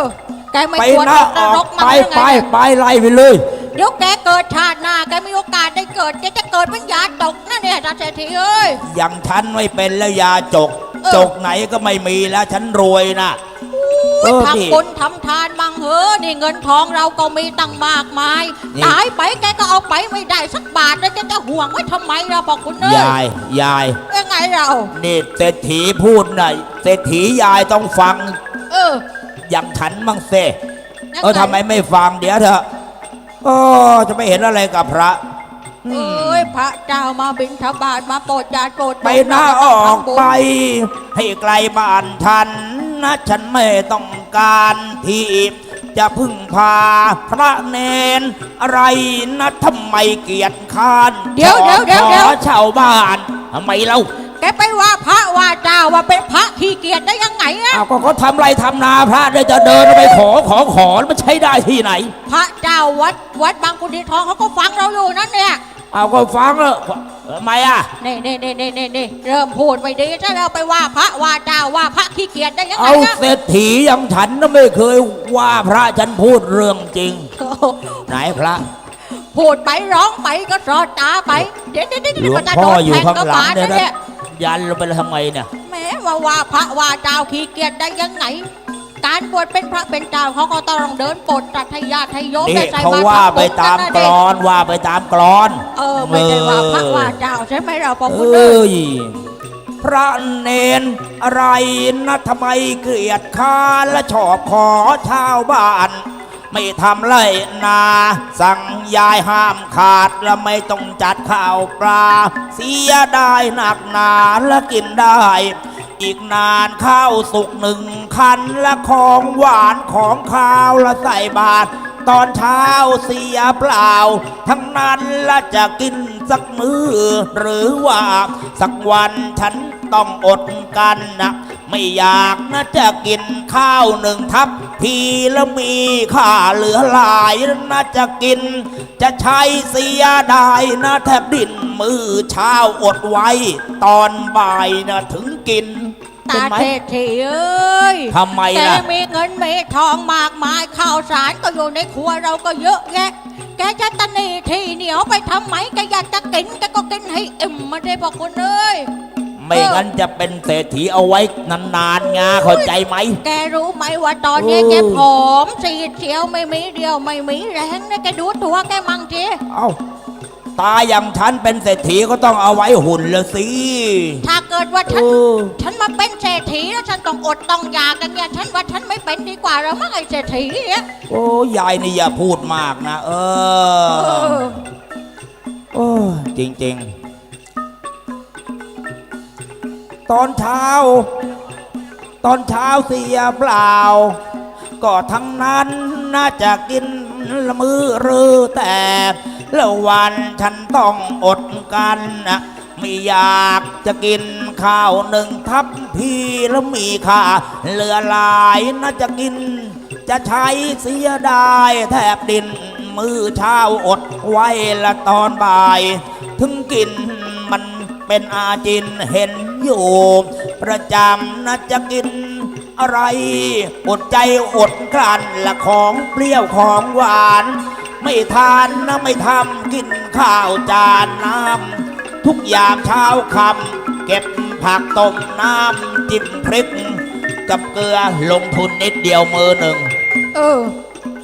อ แกไม่ไปควรหน้าตกนอรอกกมั้ไปงหรือไปไงไปไล่ไปเลย เดี๋ยวแกเกิดชาติหน้าแกมีโอกาสได้เกิดแกจะเกิดเป็นยาตกนะเนี่ยตาเศรษฐีเอ้ย อย่างฉันไม่เป็นแล้วยาจก เออ จกไหนก็ไม่มีแล้วฉันรวยนะ เออนี่ทำบุญทำทานบังเหอะนี่เงินทองเราก็มีตั้งมากมาย นี่ ตายไปแกก็เอาไปไม่ได้สักบาทแล้วแกจะห่วงไว้ทำไมเราบอกคุณเอ้ยยายยายยังไงเรา นี่เศรษฐีพูดหน่อยเศรษฐียายต้องฟัง เออ อย่างฉันบ้างเซยังเออทำไมไม่ฟังเดี๋ยวเถอะโอ้จะไม่เห็นอะไรกับพระเอ้ยพระเจ้ามาบิณฑบาตมาโปรดญาติโปรดไปหน้าออกไป ให้ไกลบ้านฉันนะฉันไม่ต้องการที่จะพึ่งพาพระเนน อะไรนะทำไมเกียรติค้านเดี๋ยวเดี๋ยวเดี๋ยวเดี๋ยวขอชาวบ้านทำไมเรา แกไปว่าพระว่าเจ้าว่าเป็นพระขี้เกียจได้ยังไงอะอ้าวก็เขาทำไรทำนาพระได้จะเดินไปขอขอขอแล้วมันใช้ได้ที่ไหน พระเจ้าวัดวัดบางกุฎีทองเขาก็ฟังเราอยู่นั่นเนี่ยเอาก็ฟังแล้วทำไมอะนี่นี่นี่นี่นี่นี่เริ่มพูดไม่ดีถ้าเราไปว่าพระว่าเจ้าว่าพระขี้เกียจได้ยังไงเอาอะเศรษฐีอย่างฉันน่ะไม่เคยว่าพระฉันพูดเรื่องจริง โอ้โหไหนพระ พูดไปร้องไปก็สอดตาไป เดี๋ยวเดี๋ยวเดี๋ยวหลวงก็จะพ่โดอนอยู่แทงข้างกระหลังบาลเนี่ยนะ นะเนี่ย ยันลงไปแล้วทำไมเนี่ยแหม้มาว่าพระว่าเจ้าขี้เกียจได้ยังไง การบวชเป็นพระเป็นเจ้าเขาก็ต้องเดินปลดตัดทายาทให้โยมนี่ได้ใส่เขาบาตรว่าไปทำบุญตามนั่นกน่ะรดิอนว่าไปตามกรอน เออไม่ได้ว่าพระว่าเจ้าใช่ไหมเราพอคุณเอเอ้ย้ยพระเนนอะไรนะทำไมเกลียดค้านและชอบขอชาวบ้าน ไม่ทำไรนา สั่งยายห้ามขาดและไม่ต้องจัดข้าวปลา เสียได้หนักหนาและกินได้ อีกนานข้าวสุกหนึ่งคันและของหวานของข้าวและใส่บาตรตอนเช้าเสียเปล่า ทั้งนั้นและจะกินสักมือ หรือว่า สักวันฉันต้องอดกันนะ ไม่อยากนะจะกินข้าวหนึ่งทัพพีแล้วมีค่าเหลือหลายนะจะกิน จะใช้เสียได้นะแทบดิ้นมือเช้าอดไว้ ตอนบ่ายนะถึงกินตาเป็นไหมเศรษฐีเอ้ยทำไมแกล่ะ มีเงินมีทองมากมายข้าวสารก็อยู่ในครัวเราก็เยอะแยะ แกจะตะหนีทีเหนียวไปทำไหมแกอยากจะกินแกก็กินให้อิ่มมาได้บอกคุณเอ้ย ไม่งั้นจะเป็นเศรษฐีเอาไว้นานๆงาเข้าใจไหม แกรู้ไหมว่าตอนนี้เออแกผอมสีดเขียวไม่มีเดียวไม่มีแรงนะแกดูตัวแกมั่งทีเอ้า ตาอย่างฉันเป็นเศรษฐีก็ต้องเอาไว้หุ่นละสิ ถ้าเกิดว่าฉัน เออ ฉันมาเป็นเศรษฐีแล้วฉันต้องอดต้องอยากกันเนี่ยฉันว่าฉันไม่เป็นดีกว่าแล้วมั้งไอ้เศรษฐีเนี่ยโอ้ยายนี่อย่าพูดมากนะ เอเออ อ โอ้จริง ๆ ตอนเช้า ตอนเช้าเสียเปล่า ก็ทั้งนั้นน่าจะกินละมือหรือแต่แล้ววันฉันต้องอดกันนะไม่อยากจะกินข้าวหนึ่งทัพพี่แล้วมีค่าเหลือหลายน่าจะกิน จะใช้เสียได้แทบดิน มือเช้าอดไว้ละตอนบ่าย ถึงกิน เป็นอาจินเห็นอยู่ ประจำนะจะกินอะไร อดใจอดกลั้นละของเปรี้ยวของหวาน ไม่ทานนะไม่ทำกินข้าวจานน้ำทุกยามเช้าคำเก็บผักต้มน้ำจิ้มพริก กับเกลือลงทุนนิดเดียวมือหนึ่ง เออ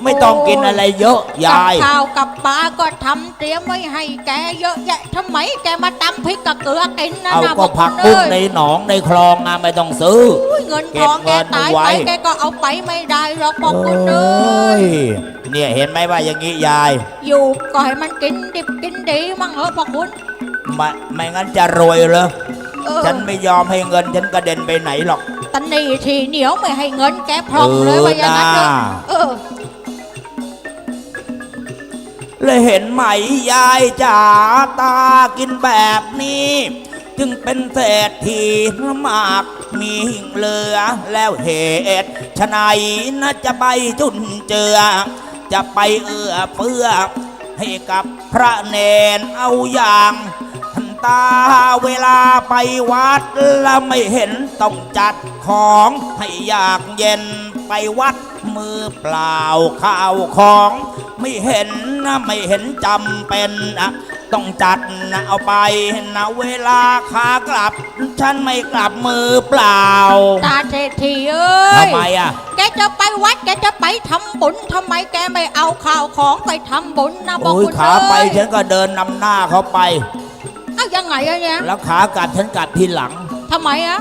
ไม่ต้องกินอะไรเยอะยาย กับข้าวกับปลาก็ทำเตรียมไว้ให้แกเยอะแยะทำไมแกมาตำพริกกับเกลือกินนะเอานะก็บผักคุณบุ้งเอ้ยในหนองในคลองนะไม่ต้องซื้อ อุ้ยเงินเก็ทบองแกเงินตายไว้ ไปแกก็เอาไปไม่ได้หรอกบอกคุณเอ้เอ้ยยเนี่ยเห็นไหมว่าอย่างนี้ยายอยู่ก็ให้มันกินดิบกินดีมั่งเหอะพอคุณไม่ไม่งั้นจะรวยเลยเออฉันไม่ยอมให้เงินฉันกระเด็นไปไหนหรอก ตันนี่ทีเหนียวไม่ให้เงินแกพร่องเลยเออว่าอย่างนั้นเถอะน่าเออ เลยเห็นไหมยายจ๋าตากินแบบนี้ จึงเป็นเศรษฐีมากมีหิ่งเหลือแล้วเหตุฉะไหนนะจะไปจุนเจือ จะไปเอื้อเฟื้อ ให้กับพระเนนเอาอย่างท่านตาเวลาไปวัดแล้วไม่เห็นต้องจัดของให้อยากเย็นไปวัดมือเปล่าข้าวของ ไม่เห็นนะไม่เห็นจำเป็นอะต้องจัดนะเอาไปนะเวลาขากลับ ฉันไม่กลับมือเปล่า ตาเศรษฐีเอ้ยทำไมอะแกจะไปวัดแกจะไปทำบุญทำไมแกไม่เอาข่าวของไปทำบุญนะบอกโอ้ยคุณขาไปเอ้ยฉันก็เดินนำหน้าเขาไป เอายังไงอะเนี่ยแล้วขากลับฉันกลับทีหลัง ทำไมอะ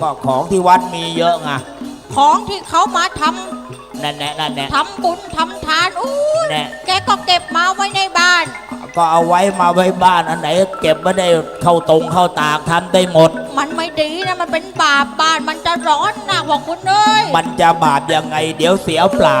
ก็ของที่วัดมีเยอะไงของที่เขามาทำ นั่นแน่นั่นแน่ทำบุญทำทานอู้ยแน่แกก็เก็บมาไว้ในบ้าน ก็เอาไว้มาไว้บ้านอันไหน เก็บไม่ได้เข้าตรงเข้าตากทำได้หมด มันไม่ดีนะมันเป็นบาปบ้านมันจะร้อนนะบอกคุณเอ้ยมันจะบาปยังไง เดี๋ยวเสียเปล่า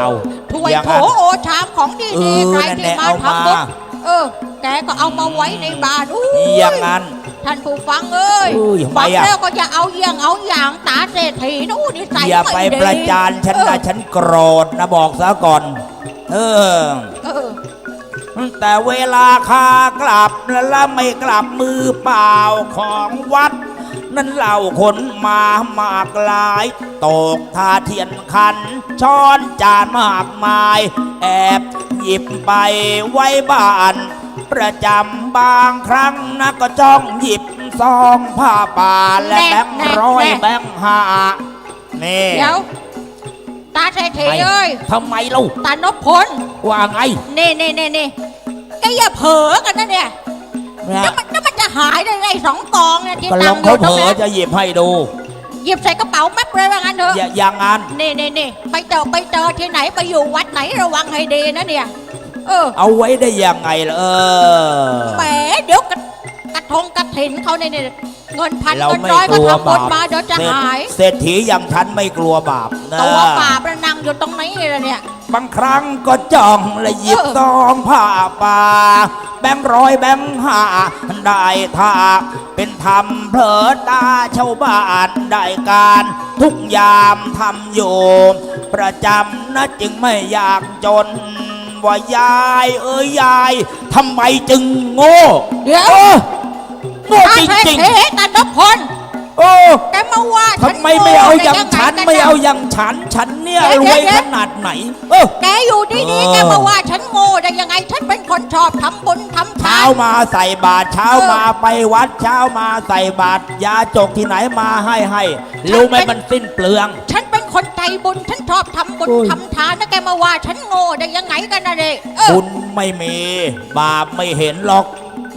ถ้วยอย่างโถนั้น โอชามของดีเออๆใครนั่นที่แหละมาเอาทำบุญมาเออ แกก็เอามาไว้ในบ้านอู้ยอย่างนั้น ท่านผู้ฟังเอ้ยอุ้ยทำไมฟังอะ แล้วก็อย่าเอาเยี่ยงเอาอย่างตาเศรษฐีนู่นนี่ใส่อย่าไปม่ดีประจานฉันเอนะอฉันโกรธนะบอกซะก่อน เออ เออแต่เวลาขากลับแล้วไม่กลับมือเปล่าของวัด นั้นเหล่าคนมามากลาย ตกทาเทียนขัน ช้อนจานมากมาย แอบหยิบไปไว้บ้าน ประจำบางครั้งนะก็จ้องหยิบซองผ้าป่าและแบงค์ร้อยแบงค์ห้านี่เดี๋ยวตาเศรษฐีเอ้ยทำไมเล่าตานพพลว่าไงเน่เน่เน่เน่แกอย่าเผลอกันนะเนี่ยนะแล้วมันแล้วมันจะหายได้ไงสองกองเนี่ยที่ก็ลตั้องงอยู่เขาตเผรงลอนั้นจะหยิบให้ดูหยิบใส่กระเป๋าแป๊บเลยว่างั้นเถอะอย่าอย่างนั้นเน่เน่เน่ไปเจอไปเจอที่ไหนไปอยู่วัดไหนระวังให้ดีนะเนี่ย เออเอาไว้ได้ยังไงล่ะเออ แหมเดี๋ยวกระกระทงกระถินเขาเนี่ยเนี่ยเงินพันเราเงินไม่ร้อยกก็ลัวทำบุบาญปมาเดี๋ยวจะเศรษหาย เศรษฐีอย่างฉันไม่กลัวบาปนะ ตัวบาปแล้วนั่งอยู่ตรงนี้เลยเนี่ย บางครั้งก็จ้องและหยิบเออ ซองผ้าป่า แบงค์ร้อยแบงค์ห้าได้ท่าเป็นธรรมเพลอตาชาวบ้านได้การ ทุกยามทำอยู่ ประจำนะจึงไม่อยากจน ว่ายาย เอ้ยยายทำไมจึงโง่เดี๋ยวเออโง่ตาจเศรษริงฐีตานพพลๆโอ้แกมาว่าฉันทำไมไม่เอาอย่างโง่ฉันด้งงไม่เอากันอย่างฉัน ฉันเนี่ยเดี๋ยวรวยเดี๋ยวขนาดไหน เออ แกอยู่ดีเอๆอแกมาว่าฉันโง่ได้ยังไง ฉันเป็นคนชอบทำบุญทำทาเช้าน มาใส่บาตรเช้าเออมาไปวัดเช้ามาใส่บาตรยาจกที่ไหนมาให้ให้รู้ไหมฉันเป็น มันสิ้นเปลือง ฉันเป็น คนใจบุญฉันชอบทำบุญโอ้ย ทำทานแล้วแกมาว่าฉันโง่ได้ยังไงกันนะเด็กเออบุญไม่มี บาปไม่เห็นหรอก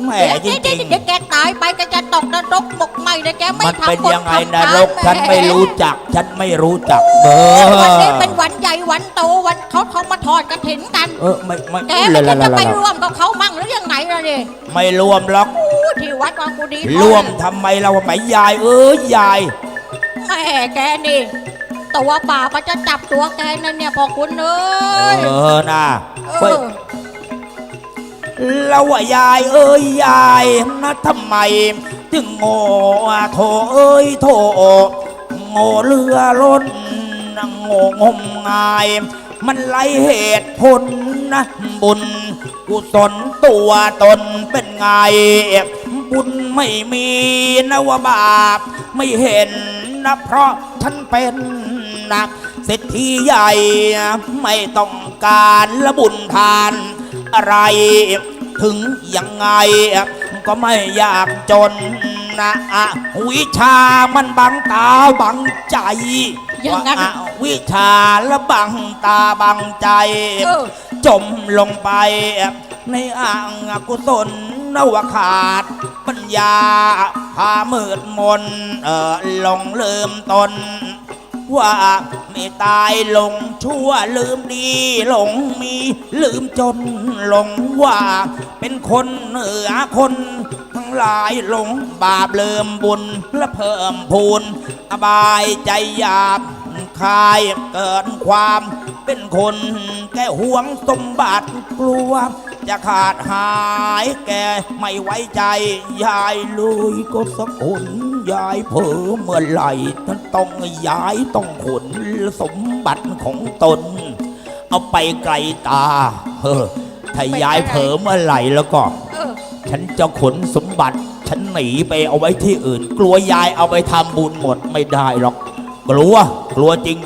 แหมจเดี๋ยวริงเดี๋ยวแกตายไปแกจะตกนรกหมกไหมเลยแกๆ ไม่มันเป็นทำบุญยังไงทำนทานรก ฉันไม่รู้จัก ฉันไม่รู้จักเออวันนี้เป็นวันใหญ่วันโตวันเขาเขามาทอดกระถินกัน เออไม่ไม่แกไม่ละคิดละจะละไปละร่วมกับเขามั่งหรือยังไงล่ะเนี่ยไม่รวมหรอกอู้ที่วัดวังกุดีรวมทำไมเราไหมยาย เอ้ยยายแม่แกนี่ ตัวป่ามันจะจับตัวแกนั่นเนี่ยพอคุณเอ้ยเออนะเอเฮ้ยอแล้วว่ายายเอ้ยยายนะทำไม ถึงโง่อะโถเอ้ยโถโง่เรือล้นโง่งมงาย มันไรเหตุผลนะบุญกุศลตัวตนเป็นไง บุญไม่มีนะว่าบาป ไม่เห็นนะเพราะฉันเป็น นะเศรษฐีใหญ่ ไม่ต้องการละบุญทานอะไร ถึงยังไง ก็ไม่อยากจนนะอะวิชามันบังตาบังใจอย่างนั้นว่าอะวิชาและบังตาบังใจเออจมลงไป ในอ่างกุศลนวขาดปัญญา พามืดมนเออหลงลืมตน ว่าไม่ตายหลงชั่วลืมดีหลงมีลืมจนหลงว่า เป็นคนเหนือคนทั้งหลายหลงบาปเลิมบุญและเพิ่มพูนอบายใจหยาบคายเกินความเป็นคนแก่ห่วงสมบัติกลัว จะขาดหายแกไม่ไว้ใจยายเลยก็สะกน ยายเผลอเมื่อไหร่ท่านต้องย้ายต้องขนสมบัติของตน เอาไปไกลตาเออถ้ายายเผลอเมื่อไหร่แล้วก็ เออ ฉันจะขนสมบัติ ฉันหนีไปเอาไว้ที่อื่น กลัวยายเอาไปทำบุญหมดไม่ได้หรอก กลัว กลัวจริง